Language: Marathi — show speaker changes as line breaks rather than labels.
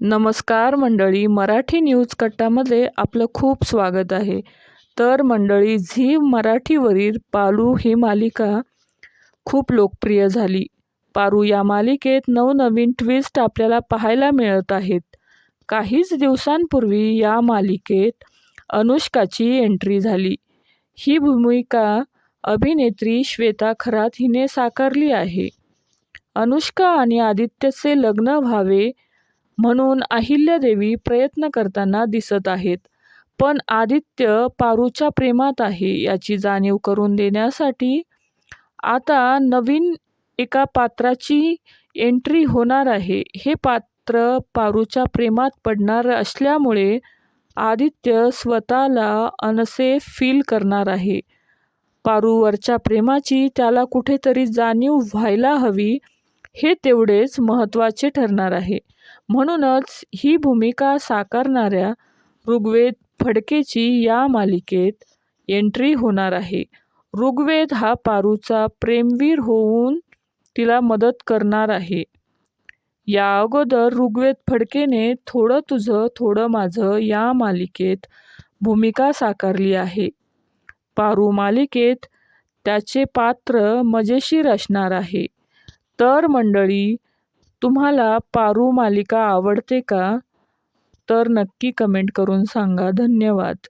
नमस्कार मंडळी मराठी न्यूज कट्टामध्ये आपलं खूप स्वागत आहे. तर मंडळी झी मराठीवरील पालू ही मालिका खूप लोकप्रिय झाली. पारू या मालिकेत नवनवीन ट्विस्ट आपल्याला पाहायला मिळत आहेत. काहीच दिवसांपूर्वी या मालिकेत अनुष्काची एंट्री झाली. ही भूमिका अभिनेत्री श्वेता खरात हिने साकारली आहे. अनुष्का आणि आदित्यचे लग्न व्हावे म्हणून अहिल्यादेवी प्रयत्न करताना दिसत आहेत. पण आदित्य पारूच्या प्रेमात आहे याची जाणीव करून देण्यासाठी आता नवीन एका पात्राची एंट्री होणार आहे. हे पात्र पारूच्या प्रेमात पडणार असल्यामुळे आदित्य स्वतःला अनसेफ फील करणार आहे. पारूवरच्या प्रेमाची त्याला कुठेतरी जाणीव व्हायला हवी. हे तेवढेच महत्त्वाचे ठरणार आहे. म्हणूनच ही भूमिका साकारणाऱ्या ऋग्वेद फडकेची या मालिकेत एंट्री होणार आहे. ऋग्वेद हा पारूचा प्रेमवीर होऊन तिला मदत करणार आहे. या अगोदर ऋग्वेद फडकेने थोडं तुझं थोडं माझं या मालिकेत भूमिका साकारली आहे. पारू मालिकेत त्याचे पात्र मजेशीर असणार आहे. तर मंडळी तुम्हाला पारू मालिका आवडते का? तर नक्की कमेंट करून सांगा. धन्यवाद.